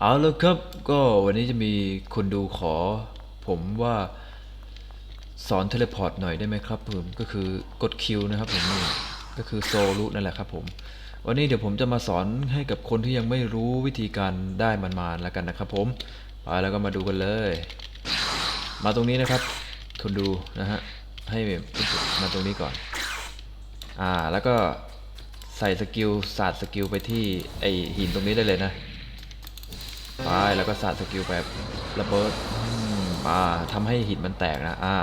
เอาล้วครับก็วันนี้จะมีคนดูขอ ผมว่าสอนเทเลพอร์ตหน่อยได้ไหมครับผมก็คือกดคิวนะครับผมนี่ก็คือโซลูนั่นแหละครับผมวันนี้เดี๋ยวผมจะมาสอนให้กับคนที่ยังไม่รู้วิธีการได้มันมาแล้วกันนะครับผมไปแล้วก็มาดูกันเลย มาตรงนี้นะครับคนดูนะฮะให้มาตรงนี้ก่อนอ่าแล้วก็ใส่สกิลศาสตร์สกิลไปที่ไอหินตรงนี้ได้เลยนะ ไปแล้วก็สาดสกิลแบบระเบิดอ่าทำให้หินมันแตกนะอ่า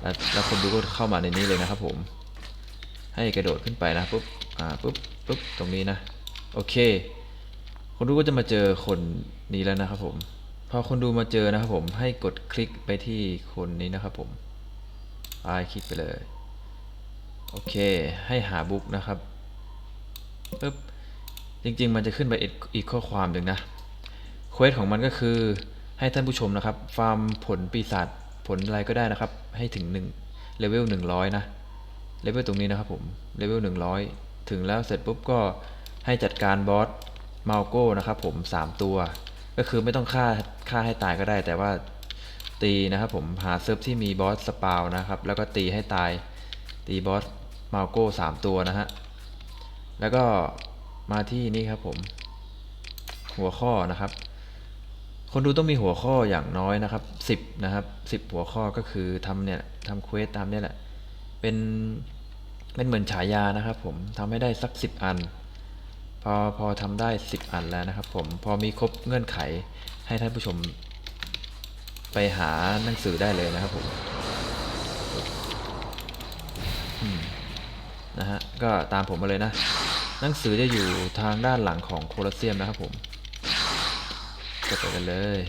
แล้วแล้วคนดูก็เข้ามาในนี้เลยนะครับผม ให้กระโดดขึ้นไปนะปุ๊บอ่าปุ๊บปุ๊บตรงนี้นะ โอเค คนดูก็จะมาเจอคนนี้แล้วนะครับผมพอคนดูมาเจอนะครับผมให้กดคลิกไปที่คนนี้นะครับผมไปคลิกไปเลย โอเค ให้หาบุ๊กนะครับปุ๊บจริงๆ มันจะขึ้นไปอีกข้อความหนึ่งนะ ควสของมันก็คือให้ท่านผู้ชมนะครับ ฟาร์มผลปีศาจผลอะไรก็ได้นะครับ ให้ถึง1เลเวล100 นะเลเวลตรงนี้นะครับผมเลเวล100 ถึงแล้วเสร็จปุ๊บก็ให้จัดการบอสมาโก้นะครับผม 3 ตัว ก็คือไม่ต้องฆ่าฆ่าให้ตายก็ได้ แต่ว่าตีนะครับผมหาเซิร์ฟที่มีบอสสปาวนะครับ แล้วก็ตีให้ตายตีบอสมาโก้ 3 ตัวนะฮะแล้วก็มาที่นี่ครับผม หัวข้อนะครับ คนดูต้องมีหัวข้ออย่างน้อยนะครับสิบนะครับสิบหัวข้อก็คือทำเนี่ยทำเควสตามเนี่ยแหละ เป็นเป็นเหมือนฉายานะครับ ผมทำให้ได้สักสิบอัน พอพอทำได้สิบอันแล้วนะครับ ผมพอมีครบเงื่อนไขให้ท่านผู้ชม ไปหาหนังสือได้เลยนะครับผมนะฮะก็ตามผมมาเลยนะ หนังสือจะอยู่ทางด้านหลังของโคลอสเซียมนะครับผม ก็ไปกันเลย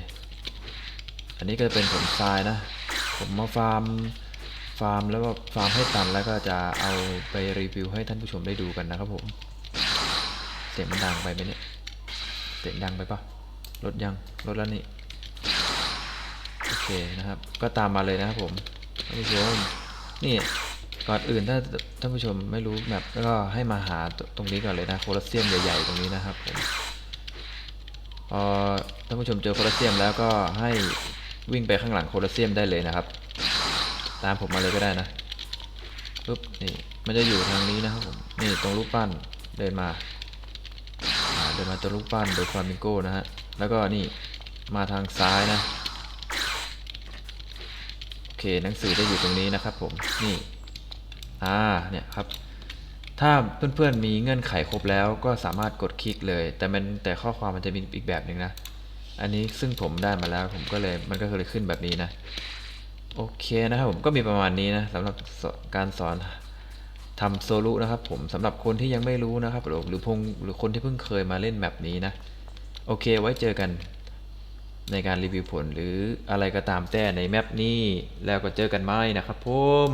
อันนี้ก็จะเป็นผลทรายนะ ผมมาฟาร์มฟาร์มแล้วก็ฟาร์มให้ตันแล้วก็จะเอาไปรีวิวให้ท่านผู้ชมได้ดูกันนะครับผม เสียงมันดังไปไหมเนี่ยเสียงดังไปปะลดยังลดแล้วนี่โอเคนะครับ ก็ตามมาเลยนะครับผมท่านผู้ชมนี่ก่อนอื่นถ้าท่านผู้ชมไม่รู้แมปก็ให้มาหาตรงนี้ก่อนเลยนะโคลอสเซียมใหญ่ๆตรงนี้นะครับผม ท่านผู้ชมเจอโคลอสเซียมแล้วก็ให้วิ่งไปข้างหลังโคลอสเซียมได้เลยนะครับ ตามผมมาเลยก็ได้นะปุ๊บนี่มันจะอยู่ทางนี้นะครับผมนี่ตรงรูปปั้นเดินมาเดินมาตรงรูปปั้นโดยฟลามิงโก้นะฮะแล้วก็นี่มาทางซ้ายนะโอเคหนังสือจะอยู่ตรงนี้นะครับผมนี่อ่าเนี่ยครับ ถ้าเพื่อนๆมีเงื่อนไขครบแล้วก็สามารถกดคลิกเลย แต่มันแต่ข้อความมันจะมีอีกแบบหนึ่งนะ อันนี้ซึ่งผมได้มาแล้วผมก็เลยมันก็เลยขึ้นแบบนี้นะ โอเคนะครับผมก็มีประมาณนี้นะสำหรับการสอนทำโซลูนะครับผมสำหรับคนที่ยังไม่รู้นะครับหรือหรือพงหรือคนที่เพิ่งเคยมาเล่นแบบนี้นะโอเคไว้เจอกันในการรีวิวผลหรืออะไรก็ตามแต่ในแมปนี้แล้วก็เจอกันไหมนะครับผม